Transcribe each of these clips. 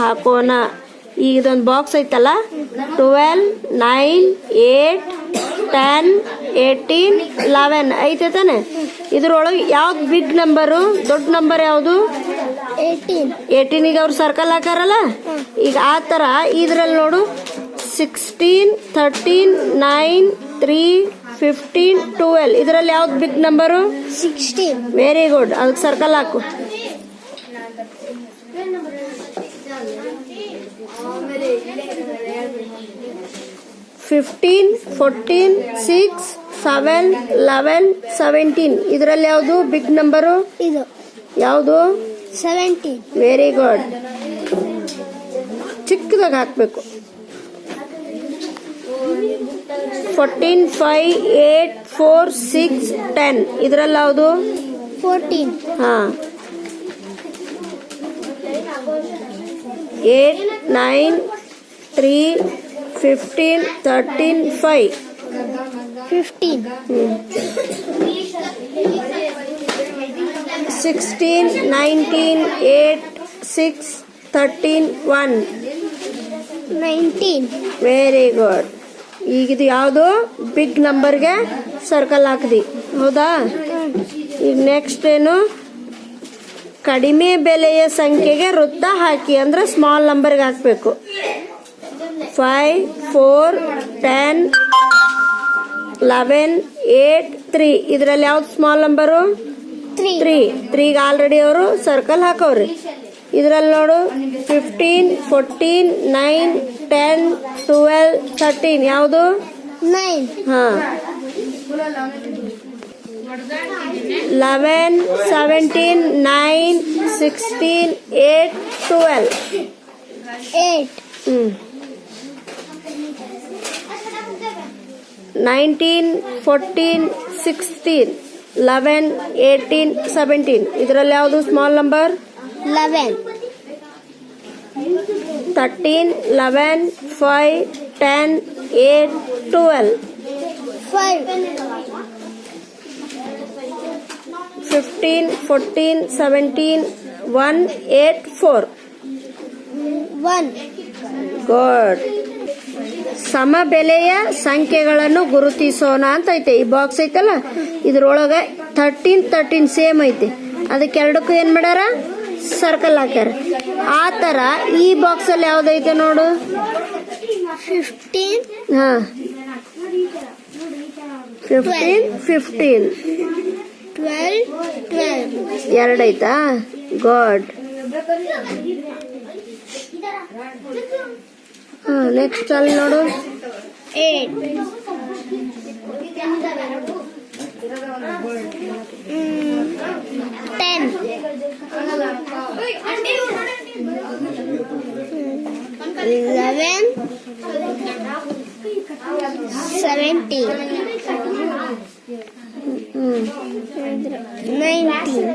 ಹಾಕೋಣ. ಈಗ ಇದೊಂದು ಬಾಕ್ಸ್ ಐತಲ್ಲ? Twelve nine eight ten eighteen eleven ಐತೆ ತಾನೆ? ಇದ್ರೊಳಗೆ ಯಾವ್ದು ಬಿಗ್ ನಂಬರು ದೊಡ್ಡ ನಂಬರ್ ಯಾವುದು? ಏಯ್ಟೀನ್ ಈಗ ಅವ್ರು ಸರ್ಕಲ್ ಹಾಕಾರಲ್ಲ ಈಗ ಆ ಥರ ಇದ್ರಲ್ಲಿ ನೋಡು. Sixteen thirteen nine three fifteen twelve ಇದರಲ್ಲಿ ಯಾವ್ದು big number sixteen very good ಅದಕ್ಕೆ ಸರ್ಕಲ್ ಹಾಕು. Fifteen fourteen six seven eleven seventeen ಇದರಲ್ಲಿ ಯಾವುದು? ಬಿಗ್ ನಂಬರು ಇದು. ಯಾವುದು? ಸೆವೆಂಟೀನ್ ವೆರಿ ಗುಡ್ ಚಿಕ್ಕದಾಗಿ ಹಾಕಬೇಕು. Fourteen five eight four six ten ಇದರಲ್ಲಿ ಯಾವುದು? ಫೋರ್ಟೀನ್ ಹಾಂ. Eight nine three fifteen thirteen five fifteen sixteen nineteen eight six thirteen one nineteen. Very good ಈಗ ಇದು ಯಾವುದು? ಬಿಗ್ ನಂಬರ್ಗೆ ಸರ್ಕಲ್ ಹಾಕಿದಿ. ಹೌದಾ? ಈಗ ನೆಕ್ಸ್ಟ್ ಏನು? ಕಡಿಮೆ ಬೆಲೆಯ ಸಂಖ್ಯೆಗೆ ವೃತ್ತ ಹಾಕಿ ಅಂದ್ರೆ ಸ್ಮಾಲ್ ನಂಬರ್ಗೆ ಹಾಕಬೇಕು. Five four ten eleven eight three ಇದರಲ್ಲಿ ಯಾವ್ದು ಸ್ಮಾಲ್ ನಂಬರು ತ್ರೀ ತ್ರೀಗ ಆಲ್ರೆಡಿ ಅವರು ಸರ್ಕಲ್ ಹಾಕೋರಿ ಇದ್ರಲ್ಲಿ ನೋಡು fifteen fourteen nine ten twelve thirteen ಯಾವುದು? ನೈನ್ ಹಾ. Eleven seventeen nine sixteen eight twelve eight ಹ್ಞೂ nineteen fourteen sixteen eleven eighteen seventeen ಇದರಲ್ಲಿ ಯಾವುದು small number eleven thirteen eleven five ten eight twelve five fifteen fourteen seventeen one eight four one good ಸಮಬೆಲೆಯ ಸಂಖ್ಯೆಗಳನ್ನು ಗುರುತಿಸೋಣ ಅಂತ ಐತೆ ಈ box ಐತಲ್ಲ? ಇದ್ರೊಳಗೆ ಥರ್ಟೀನ್ ತರ್ಟೀನ್ ಸೇಮ್ ಐತೆ. ಅದಕ್ಕೆ ಎರಡಕ್ಕೂ ಏನು ಮಾಡ್ಯಾರ? ಸರ್ಕಲ್ ಹಾಕ್ಯಾರ. ಆ ಥರ ಈ ಬಾಕ್ಸಲ್ಲಿ ಯಾವುದೈತೆ ನೋಡು? ಫಿಫ್ಟೀನ್ ಹಾಂ. ಫಿಫ್ಟೀನ್ ಫಿಫ್ಟೀನ್ ಎರಡೈತಾ ಗಾಡ್ ಹಾಂ ನೆಕ್ಸ್ಟ್ ಅಲ್ಲಿ ನೋಡು. Eight ten eleven seventeen nineteen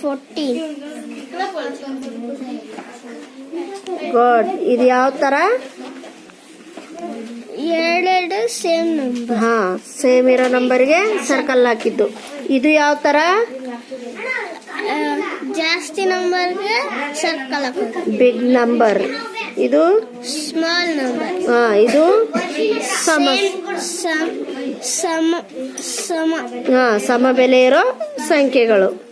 fourteen good ಇದು ಯಾವ ಥರ ಎರಡೆರಡು ಸೇಮ್ ನಂಬರ್ ಹಾ ಸೇಮ್ ಇರೋ ನಂಬರ್ಗೆ ಸರ್ಕಲ್ ಹಾಕಿದ್ದು. ಇದು ಯಾವ ತರ? ಜಾಸ್ತಿ ನಂಬರ್ಗೆ ಸರ್ಕಲ್ ಹಾಕೋದು. ಬಿಗ್ ನಂಬರ್ ಇದು? ಸ್ಮಾಲ್ ನಂಬರ್ ಹಾ ಇದು? ಸಮ ಸಮ ಸಮ ಬೆಲೆ ಇರೋ ಸಂಖ್ಯೆಗಳು.